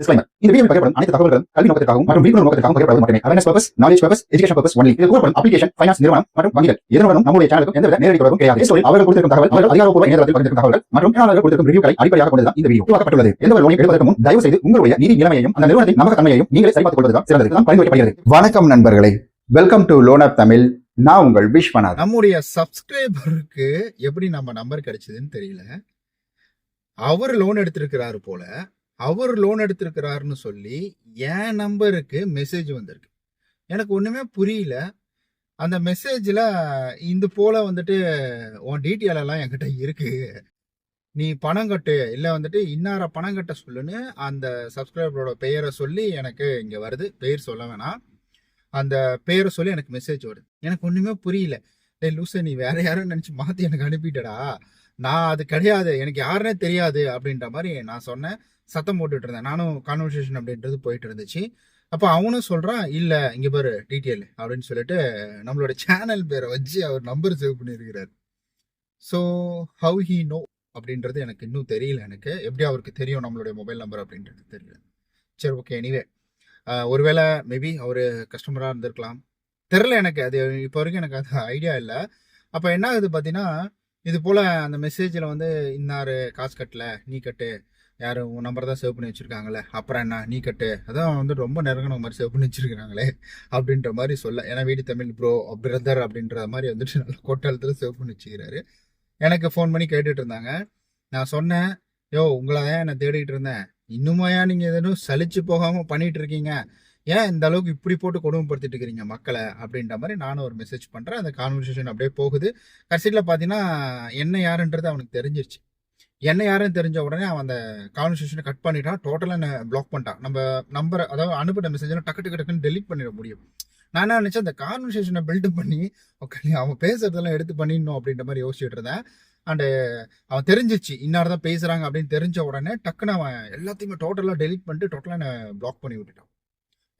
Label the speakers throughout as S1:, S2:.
S1: Disclaimer. இந்த வீடியோவில் பகிரப்படும் அனைத்து தகவல்களும் கல்வி நோக்கத்திற்காகவும் மற்றும் விழிப்புணர்வு நோக்கத்திற்காகவும் பகிரப்படுவது மட்டுமே. Awareness purpose knowledge purpose education purpose only இது கூறப்படும் அப்ளிகேஷன் ஃபைனான்ஸ் நிறுவனம் மற்றும் வங்கிகள். இதனுடனும் நம்முடைய சேனலுக்கும் எந்தவித நேரடி தொடர்பும் கிடையாது. இந்த ஸ்டோரில் அவர்கள் கொடுத்திருக்கும் தகவல் அவர்கள் அதிகாரப்பூர்வ இணையதளத்தில் பகிர்ந்திருக்கும் தகவல்கள் மற்றும் பயனாளர்கள் கொடுத்திருக்கும் ரிவ்யூக்களை அடிப்படையாக கொண்டுதான் இந்த வீடியோ உருவாக்கப்பட்டுள்ளது. எந்த ஒரு லோனை எடுப்பதற்கு முன் தயவு செய்து உங்களுடைய நிதி நிலைமையையும் அந்த நிறுவனத்தின் நம்பகத்தன்மையையும் நீங்களே சரிபார்த்துக் கொள்வதுதான் சிறந்தது. தான் பரிந்துரைக்கப்படுகிறது.
S2: வணக்கம் நண்பர்களே. Welcome to loan app Tamil நான் உங்கள் விஸ்வநாத்
S3: நம்முடைய சப்ஸ்கிரைபருக்கு எப்படி நம்ம நம்பர் கிடைச்சதுன்னு தெரியல. அவர் லோன் எடுத்திருக்கிறாரு போல. அவர் லோன் எடுத்திருக்கிறாருன்னு சொல்லி என் நம்பருக்கு மெசேஜ் வந்திருக்கு. எனக்கு ஒன்றுமே புரியல. அந்த மெசேஜில் இந்த போல் வந்துட்டு உன் டீட்டெயில் எல்லாம் என்கிட்ட இருக்கு. நீ பணம் கட்டு. இல்லை வந்துட்டு இன்னார பணம் கட்ட சொல்லுன்னு அந்த சப்ஸ்கிரைபரோட பெயரை சொல்லி எனக்கு இங்கே வருது. பெயர் சொல்ல வேணாம். அந்த பெயரை சொல்லி எனக்கு மெசேஜ் வருது. எனக்கு ஒன்றுமே புரியல. டேய் லூசை நீ வேற யாரும் நினச்சி மாற்றி எனக்கு அனுப்பிட்டடா. நான் அது கிடையாது. எனக்கு யாருன்னே தெரியாது. அப்படின்ற மாதிரி நான் சொன்னேன். சத்தம் போட்டுட்டு இருந்தேன் நானும் கான்வர்சேஷன் அப்படின்றது போயிட்டு இருந்துச்சு அப்போ அவனும் சொல்கிறான் இல்லை இங்கே பாரு டீட்டெயில் அப்படின்னு சொல்லிட்டு நம்மளோட சேனல் பேரை வச்சு அவர் நம்பர் சேவ் பண்ணியிருக்கிறார். ஸோ ஹவு ஹீ நோ அப்படின்றது எனக்கு இன்னும் தெரியல எனக்கு. எப்படி அவருக்கு தெரியும் நம்மளுடைய மொபைல் நம்பர் அப்படின்றது தெரியல. சரி ஓகே எனிவே ஒருவேளை மேபி அவர் கஸ்டமராக இருந்திருக்கலாம். தெரில எனக்கு அது இப்போ வரைக்கும் எனக்கு அது ஐடியா இல்லை. அப்போ என்ன ஆகுது பார்த்தீங்கன்னா இது போல் அந்த மெசேஜில் வந்து இன்னார் காசு கட்டல நீ கட்டு. யார் உன் நம்பர் தான் சேவ் பண்ணி வச்சுருக்காங்களே அப்புறம் என்ன? நீ கட்டு. அதான் வந்து ரொம்ப நெருங்கின மாதிரி சேவ் பண்ணி வச்சுருக்காங்களே அப்படின்ற மாதிரி சொல்ல. ஏன்னா வீடு தமிழ் ப்ரோ பிரதர் அப்படின்ற மாதிரி வந்துட்டு நல்ல கோட்டாளத்தில் சேவ் பண்ணி வச்சுக்கிறாரு. எனக்கு ஃபோன் பண்ணி கேட்டுட்டு இருந்தாங்க. நான் சொன்னேன் யோ உங்களை தான் என்னை தேடிட்டு இருந்தேன்? இன்னுமாயா நீங்கள் எதுவும் சலிச்சு போகாமல் பண்ணிகிட்டு இருக்கீங்க? ஏன் இந்த அளவுக்கு இப்படி போட்டு கொடுமைப்படுத்திட்டு இருக்கிறீங்க மக்களை? அப்படின்ற மாதிரி நானும் ஒரு மெசேஜ் பண்ணுறேன் அந்த கான்வர்சேஷன் அப்படியே போகுது. கடைசியில் பார்த்தீங்கன்னா என்ன யாருன்றது அவனுக்கு தெரிஞ்சிருச்சு. என்ன யாருன்னு தெரிஞ்ச உடனே அவன் அந்த கான்வர்சேஷனை கட் பண்ணிட்டான் டோட்டலாக என்ன பிளாக் பண்ணிட்டான். நம்ம நம்பரை அதாவது அனுப்பிட்ட மெசேஜெல்லாம் டக்கு டக்கு டக்குன்னு டெலிட் பண்ணிட முடியும். நான் என்ன நினச்சேன் அந்த கான்வர்சேஷனை பில்ட் பண்ணி ஓகே அவன் பேசுறதெல்லாம் எடுத்து பண்ணிடணும் அப்படின்ற மாதிரி யோசிச்சுட்டு இருந்தேன். அண்டு அவன் தெரிஞ்சிச்சு இன்னார் தான் பேசுகிறாங்க அப்படின்னு தெரிஞ்ச உடனே டக்குன்னு அவன் எல்லாத்தையுமே டோட்டலாக டெலிட் பண்ணிட்டு டோட்டலாக என்ன பிளாக் பண்ணி விட்டுட்டான்.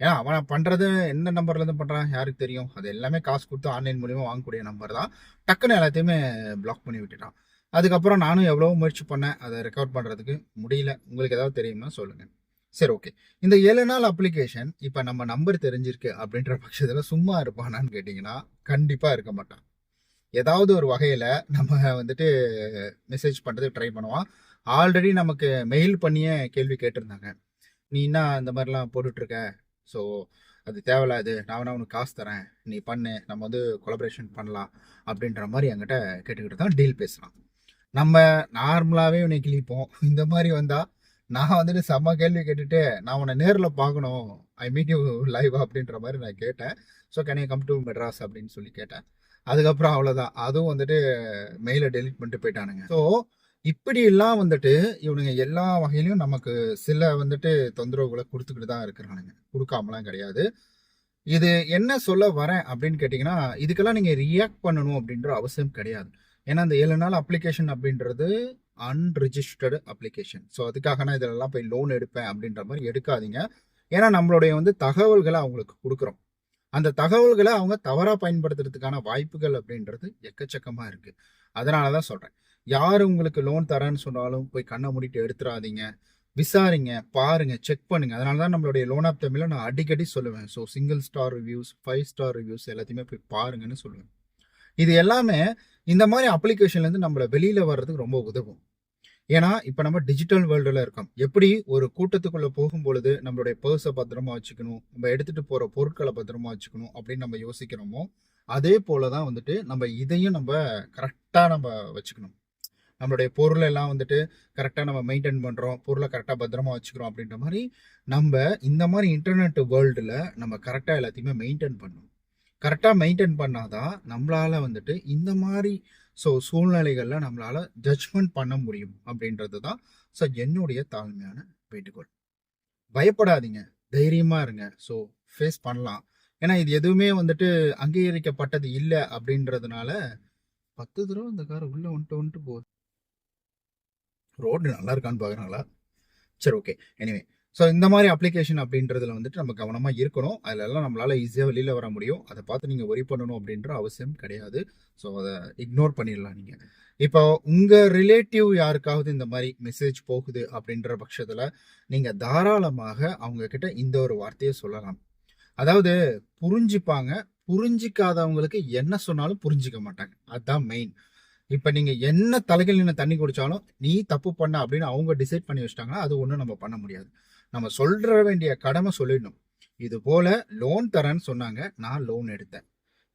S3: ஏன்னா அவன் பண்ணுறது என்ன நம்பர்லேருந்து பண்ணுறான் யாருக்கு தெரியும்? அது எல்லாமே காசு கொடுத்து ஆன்லைன் மூலியமாக வாங்கக்கூடிய நம்பர் தான். டக்குன்னு எல்லாத்தையுமே பிளாக் பண்ணி விட்டுட்டான். அதுக்கப்புறம் நானும் எவ்வளோ முயற்சி பண்ணேன். அதை ரெக்கவர் பண்ணுறதுக்கு முடியல. உங்களுக்கு ஏதாவது தெரியுமா? சொல்லுங்கள் சரி ஓகே இந்த ஏழு நாள் அப்ளிகேஷன் இப்போ நம்ம நம்பர் தெரிஞ்சிருக்கு அப்படின்ற பட்சத்தில் சும்மா இருப்பானான்னு கேட்டிங்கன்னா கண்டிப்பாக இருக்க மாட்டான். ஏதாவது ஒரு வகையில் நம்ம வந்துட்டு மெசேஜ் பண்ணுறதுக்கு ட்ரை பண்ணுவான். ஆல்ரெடி நமக்கு மெயில் பண்ணியே கேள்வி கேட்டிருந்தாங்க. நீ என்ன இந்த மாதிரிலாம் போட்டுட்ருக்க? ஸோ அது தேவையில்லாது நான் வேணா உனக்கு காசு தரேன். நீ பண்ணு. நம்ம வந்து கொலபரேஷன் பண்ணலாம். அப்படின்ற மாதிரி என்கிட்ட கேட்டுக்கிட்டு தான் டீல் பேசலாம் நம்ம நார்மலாகவே உன்னை கிழிப்போம். இந்த மாதிரி வந்தால் நான் வந்துட்டு செம்ம கேள்வி கேட்டுட்டு நான் உன்னை நேரில் பார்க்கணும். ஐ மீட் யூ லைவ் அப்படின்ற மாதிரி நான் கேட்டேன். So can come to Madras அப்படின்னு சொல்லி கேட்டேன். அதுக்கப்புறம் அவ்வளோதான் அதுவும் வந்துட்டு மெயிலை டெலிட் பண்ணிட்டு போயிட்டானுங்க. ஸோ இப்படியெல்லாம் வந்துட்டு இவனுங்க எல்லா வகையிலையும் நமக்கு சில வந்துட்டு தொந்தரவுகளை கொடுத்துக்கிட்டு தான் இருக்கிறானுங்க. கொடுக்காமலாம் கிடையாது. இது என்ன சொல்ல வரேன் அப்படின்னு கேட்டிங்கன்னா இதுக்கெல்லாம் நீங்கள் ரியாக்ட் பண்ணணும் அப்படின்ற அவசியம் கிடையாது. ஏன்னா அந்த ஏழு நாள் அப்ளிகேஷன் அப்படின்றது அன்ரிஜிஸ்டர்டு அப்ளிகேஷன் ஸோ அதுக்காக நான் இதெல்லாம் போய் லோன் எடுப்பேன் அப்படின்ற மாதிரி எடுக்காதீங்க. ஏன்னா நம்மளுடைய வந்து தகவல்களை அவங்களுக்கு கொடுக்குறோம். அந்த தகவல்களை அவங்க தவறாக பயன்படுத்துறதுக்கான வாய்ப்புகள் அப்படின்றது எக்கச்சக்கமாக இருக்குது அதனால தான் சொல்கிறேன் யார் உங்களுக்கு லோன் தரேன்னு சொன்னாலும் போய் கண்ணை மூடிட்டு எடுத்துடாதீங்க விசாரிங்க பாருங்க செக் பண்ணுங்க. அதனால தான் நம்மளுடைய லோன் ஆப் தமிழில் நான் அடிக்கடி சொல்லுவேன். So single star reviews five star reviews எல்லாத்தையுமே போய் பாருங்கன்னு சொல்லுவேன். இது எல்லாமே இந்த மாதிரி அப்ளிகேஷன்லேருந்து நம்மளை வெளியில் வர்றதுக்கு ரொம்ப உதவும். ஏன்னா இப்போ நம்ம டிஜிட்டல் வேர்ல்டில் இருக்கோம். எப்படி ஒரு கூட்டத்துக்குள்ளே போகும் பொழுது நம்மளுடைய பர்ஸை பத்திரமா வச்சுக்கணும் நம்ம எடுத்துகிட்டு போகிற பொருட்களை பத்திரமா வச்சுக்கணும் அப்படின்னு நம்ம யோசிக்கிறோமோ அதே போல தான் வந்துட்டு நம்ம இதையும் நம்ம கரெக்டாக நம்ம வச்சுக்கணும். நம்மளுடைய பொருளெல்லாம் வந்துட்டு கரெக்டாக நம்ம மெயின்டைன் பண்ணுறோம் பொருளை கரெக்டாக பத்திரமா வச்சுக்கிறோம் அப்படின்ற மாதிரி நம்ம இந்த மாதிரி இன்டர்நெட் வேர்ல்டில் நம்ம கரெக்டாக எல்லாத்தையுமே மெயின்டைன் பண்ணணும். கரெக்டாக மெயின்டைன் பண்ணாதான் நம்மளால் வந்துட்டு இந்த மாதிரி ஸோ சூழ்நிலைகளில் நம்மளால் ஜட்ஜ்மெண்ட் பண்ண முடியும் அப்படின்றது தான் ஸோ என்னுடைய தாழ்மையான வேண்டுகோள். பயப்படாதீங்க தைரியமாக இருங்க ஸோ ஃபேஸ் பண்ணலாம். ஏன்னா இது எதுவுமே வந்துட்டு அங்கீகரிக்கப்பட்டது இல்லை அப்படின்றதுனால பத்து தடவை இந்த கார் உள்ளே வந்துட்டு வந்துட்டு போகுது ரோடு நல்லா இருக்கான்னு பார்க்குறாங்களா சரி ஓகே எனிவே ஸோ இந்த மாதிரி அப்ளிகேஷன் அப்படின்றதுல வந்துட்டு நம்ம கவனமாக இருக்கணும். அதுல எல்லாம் ஈஸியாக வெளியில் வர முடியும். அதை பார்த்து நீங்கள் ஒரி பண்ணணும் அப்படின்ற அவசியம் கிடையாது. ஸோ அதை இக்னோர் பண்ணிடலாம் நீங்கள் இப்போ உங்கள் ரிலேட்டிவ் யாருக்காவது இந்த மாதிரி மெசேஜ் போகுது அப்படின்ற பட்சத்தில் நீங்கள் தாராளமாக அவங்கக்கிட்ட இந்த ஒரு வார்த்தையை சொல்லலாம். அதாவது புரிஞ்சுப்பாங்க. புரிஞ்சிக்காதவங்களுக்கு என்ன சொன்னாலும் புரிஞ்சிக்க மாட்டாங்க. அதுதான் மெயின் இப்போ நீங்கள் என்ன தலைகள் நின்று தண்ணி குடித்தாலும் நீ தப்பு பண்ண அப்படின்னு அவங்க டிசைட் பண்ணி வச்சிட்டாங்கன்னா அது ஒன்றும் நம்ம பண்ண முடியாது. நம்ம சொல்ற வேண்டிய கடமை சொல்லிடணும். இது போல லோன் தரேன்னு சொன்னாங்க. நான் லோன் எடுத்தேன்.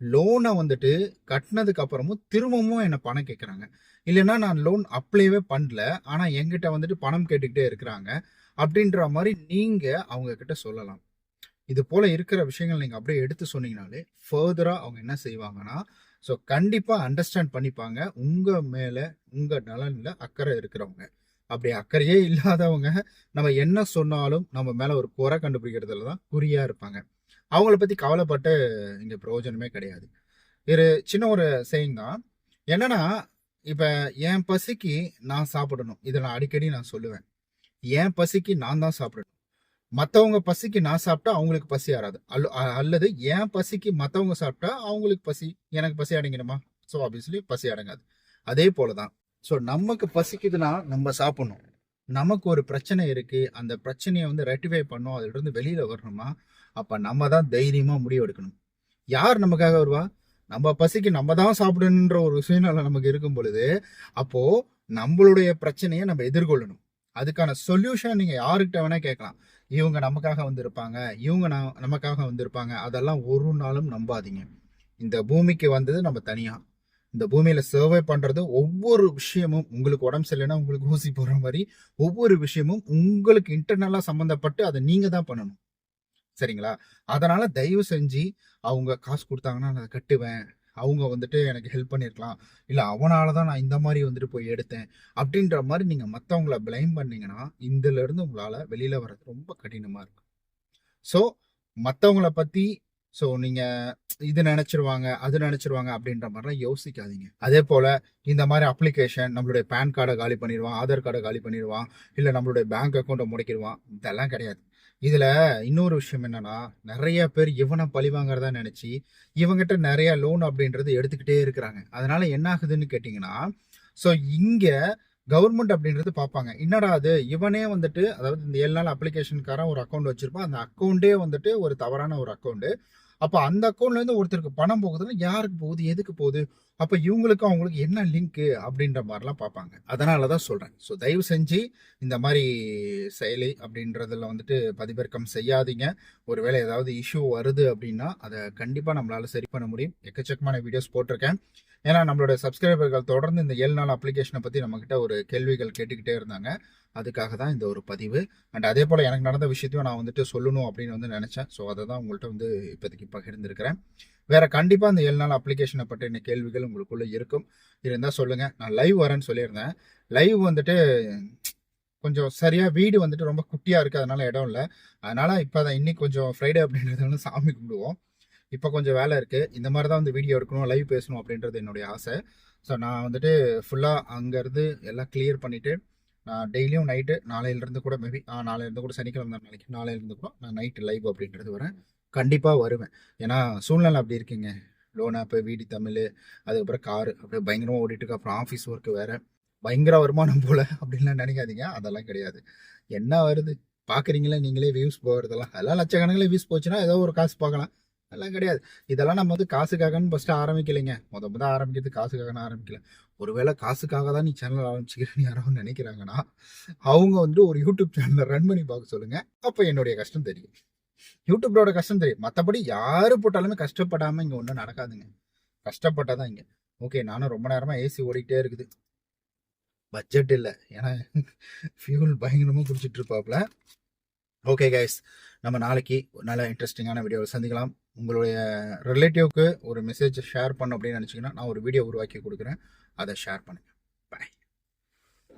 S3: லோனை வந்துட்டு கட்டினதுக்கு அப்புறமும் திரும்பவும் என்னை பணம் கேட்குறாங்க இல்லைன்னா நான் லோன் அப்ளைவே பண்ணல. ஆனால் எங்கிட்ட வந்துட்டு பணம் கேட்டுக்கிட்டே இருக்கிறாங்க. அப்படின்ற மாதிரி நீங்கள் அவங்க கிட்ட சொல்லலாம். இது போல் இருக்கிற விஷயங்கள் நீங்கள் அப்படியே எடுத்து சொன்னீங்கனாலே ஃபர்தராக அவங்க என்ன செய்வாங்கன்னா ஸோ கண்டிப்பாக அண்டர்ஸ்டாண்ட் பண்ணிப்பாங்க. உங்கள் மேலே உங்கள் நலனில் அக்கறை இருக்கிறவங்க. அப்படி அக்கறையே இல்லாதவங்க நம்ம என்ன சொன்னாலும் நம்ம மேலே ஒரு குறை கண்டுபிடிக்கிறதுல தான் குறியாக இருப்பாங்க. அவங்கள பற்றி கவலைப்பட்டு இங்கே பிரயோஜனமே கிடையாது. ஒரு சின்ன ஒரு செய்யுங்க தான். என்னன்னா இப்போ என் பசிக்கு நான் சாப்பிடணும். இதை நான் அடிக்கடி நான் சொல்லுவேன். என் பசிக்கு நான் தான் சாப்பிடணும். மற்றவங்க பசிக்கு நான் சாப்பிட்டா அவங்களுக்கு பசி ஆறாது. அல்ல அல்லது என் பசிக்கு மற்றவங்க சாப்பிட்டா அவங்களுக்கு பசி எனக்கு பசி அடங்கிடுமா? ஸோ ஆப்வியஸ்லி பசி அடங்காது. அதே போல தான். ஸோ நமக்கு பசிக்குதுன்னா நம்ம சாப்பிடணும். நமக்கு ஒரு பிரச்சனை இருக்குது அந்த பிரச்சனையை வந்து ரெட்டிஃபை பண்ணோம் அதிலிருந்து இருந்து வரணுமா? அப்போ நம்ம தான் தைரியமாக முடிவு எடுக்கணும். யார் நமக்காக வருவா? நம்ம பசிக்கு நம்ம தான் சாப்பிடணுன்ற ஒரு சூழ்நிலை நமக்கு இருக்கும் பொழுது அப்போது நம்மளுடைய பிரச்சனையை நம்ம எதிர்கொள்ளணும். அதுக்கான சொல்யூஷன் நீங்கள் யாருக்கிட்ட வேணால் கேட்கலாம். இவங்க நமக்காக வந்திருப்பாங்க. இவங்க நமக்காக வந்திருப்பாங்க. அதெல்லாம் ஒரு நாளும் நம்பாதீங்க. இந்த பூமிக்கு வந்தது நம்ம தனியாக இந்த பூமியில சர்வே பண்றது ஒவ்வொரு விஷயமும் உங்களுக்கு உடம்பு சரியில்லைன்னா உங்களுக்கு ஊசி போடுற மாதிரி ஒவ்வொரு விஷயமும் உங்களுக்கு இன்டர்னலா சம்பந்தப்பட்டு அதை நீங்க தான் பண்ணணும். சரிங்களா? அதனால தயவு செஞ்சு அவங்க காசு கொடுத்தாங்கன்னா நான் அதை கட்டுவேன். அவங்க வந்துட்டு எனக்கு ஹெல்ப் பண்ணியிருக்கலாம் இல்லை அவனால தான் நான் இந்த மாதிரி வந்துட்டு போய் எடுத்தேன். அப்படின்ற மாதிரி நீங்கள் மற்றவங்கள பிளைம் பண்ணீங்கன்னா இதுலேருந்து இருந்து வெளியில் வர்றது ரொம்ப கடினமாக இருக்கும். ஸோ மற்றவங்கள பற்றி ஸோ நீங்கள் இது நினச்சிருவாங்க அது நினச்சிருவாங்க அப்படின்ற மாதிரிலாம் யோசிக்காதீங்க. அதே போல் இந்த மாதிரி அப்ளிகேஷன் நம்மளுடைய பேன் கார்டை காலி பண்ணிடுவான் ஆதார் கார்டை காலி பண்ணிடுவான் இல்லை நம்மளுடைய பேங்க் அக்கௌண்ட்டை முடிக்கிடுவான் இதெல்லாம் கிடையாது. இதில் இன்னொரு விஷயம் என்னன்னா நிறைய பேர் இவனை பழி வாங்குறதா நினைச்சு இவங்கிட்ட நிறையா லோன் அப்படின்றது எடுத்துக்கிட்டே இருக்கிறாங்க. அதனால் என்ன ஆகுதுன்னு கேட்டிங்கன்னா ஸோ இங்கே கவர்மெண்ட் அப்படின்றது பார்ப்பாங்க. என்னடா அது? இவனே வந்துட்டு அதாவது இந்த ஏழு நாள் அப்ளிகேஷனுக்காரன் ஒரு அக்கௌண்ட் வச்சிருப்பான். அந்த அக்கௌண்ட்டே வந்துட்டு ஒரு தவறான ஒரு அக்கௌண்ட்டு அப்போ அந்த அக்கௌண்ட்லேருந்து ஒருத்தருக்கு பணம் போகுதுன்னா யாருக்கு போகுது? எதுக்கு போகுது? அப்போ இவங்களுக்கு அவங்களுக்கு என்ன லிங்க் அப்படின்ற மாதிரிலாம் பார்ப்பாங்க. அதனால தான் சொல்றேன். ஸோ தயவு செஞ்சு இந்த மாதிரி செயலி அப்படின்றதுல வந்துட்டு பதிவிறக்கம் செய்யாதீங்க. ஒருவேளை ஏதாவது இஷ்யூ வருது அப்படின்னா அதை கண்டிப்பாக நம்மளால சரி பண்ண முடியும். எக்கச்சக்கமான வீடியோஸ் போட்டிருக்கேன். ஏன்னா நம்மளோட சப்ஸ்கிரைபர்கள் தொடர்ந்து இந்த ஏழு நாள் அப்ளிகேஷனை பற்றி நம்மக்கிட்ட ஒரு கேள்விகள் கேட்டுக்கிட்டே இருந்தாங்க. அதுக்காக தான் இந்த ஒரு பதிவு. அண்ட் அதே போல் எனக்கு நடந்த விஷயத்தையும் நான் வந்துட்டு சொல்லணும் அப்படின்னு வந்து நினச்சேன். ஸோ அதை தான் உங்கள்கிட்ட வந்து இப்போதைக்கு பகிர்ந்திருக்கிறேன். வேற கண்டிப்பாக அந்த ஏழு நாள் அப்ளிகேஷனை பற்றின கேள்விகள் உங்களுக்குள்ளே இருக்கும். இருந்தால் சொல்லுங்கள் நான் லைவ் வரேன்னு சொல்லியிருந்தேன். லைவ் வந்துட்டு கொஞ்சம் சரியாக வீடு வந்துட்டு ரொம்ப குட்டியாக இருக்குது அதனால் இடம் இல்லை. அதனால் இப்போ தான் இன்னைக்கு கொஞ்சம் ஃப்ரைடே அப்படின்றது வந்து சாமி கும்பிடுவோம். இப்போ கொஞ்சம் வேலை இருக்குது இந்த மாதிரி தான் வந்து வீடியோ எடுக்கணும் லைவ் பேசணும் அப்படின்றது என்னுடைய ஆசை. ஸோ நான் வந்துட்டு ஃபுல்லாக அங்கேருந்து எல்லாம் கிளியர் பண்ணிவிட்டு நான் டெய்லியும் நைட்டு நாளையிலேருந்து கூட மேபி நாளையிலேருந்து கூட சனிக்கிழமை நாளைக்கு நாளையிலேருந்து கூட நான் நைட்டு லைவ் அப்படின்றது வரேன். கண்டிப்பாக வருவேன். ஏன்னா சூழ்நிலை அப்படி இருக்குங்க. லோன் ஆப்பு வீடு தமிழ் அதுக்கப்புறம் காரு அப்படியே பயங்கரமாக ஓடிட்டுருக்கு. அப்புறம் ஆஃபீஸ் ஒர்க்கு வேறு. பயங்கர வருமானம் போல் அப்படின்லாம் நினைக்காதீங்க. அதெல்லாம் கிடையாது. என்ன வருது? பார்க்குறீங்களே நீங்களே வியூஸ் போகிறதெல்லாம் அதெல்லாம் லட்சக்கணக்கில் வியூஸ் போச்சுன்னா ஏதோ ஒரு காசு பார்க்கலாம். அதெல்லாம் கிடையாது. இதெல்லாம் நம்ம வந்து காசுக்காகன்னு ஃபஸ்ட்டு ஆரம்பிக்கலைங்க. முத முத ஆரம்பிக்கிறது காசுக்காகன்னு ஆரம்பிக்கல. ஒருவேளை காசுக்காக தான் நீ சேனல் ஆரம்பிச்சுக்கிறேன்னு யாராவது நினைக்கிறாங்கன்னா அவங்க வந்து ஒரு யூடியூப் சேனலை ரன் பண்ணி பார்க்க சொல்லுங்கள் அப்போ என்னுடைய கஷ்டம் தெரியும். யூடியூப்ரோட கஷ்டம் தெரியும். மற்றபடி யாரு போட்டாலுமே கஷ்டப்படாமல் இங்கே ஒன்றும் நடக்காதுங்க. கஷ்டப்பட்டால் தான் இங்கே. ஓகே நானும் ரொம்ப நேரமாக ஏசி ஓடிக்கிட்டே இருக்குது. பட்ஜெட் இல்லை. ஏன்னா ஃபியூல் பயங்கரமாக குடிச்சிட்டு இருப்பாப்புல ஓகே கைஸ் நம்ம நாளைக்கு ஒரு நல்ல இன்ட்ரெஸ்டிங்கான வீடியோவில் சந்திக்கலாம். உங்களுடைய ரிலேட்டிவ்க்கு ஒரு மெசேஜ் ஷேர் பண்ண அப்படின்னு நினச்சிங்கன்னா நான் ஒரு வீடியோ உருவாக்கி கொடுக்குறேன். அதை ஷேர் பண்ணுங்க.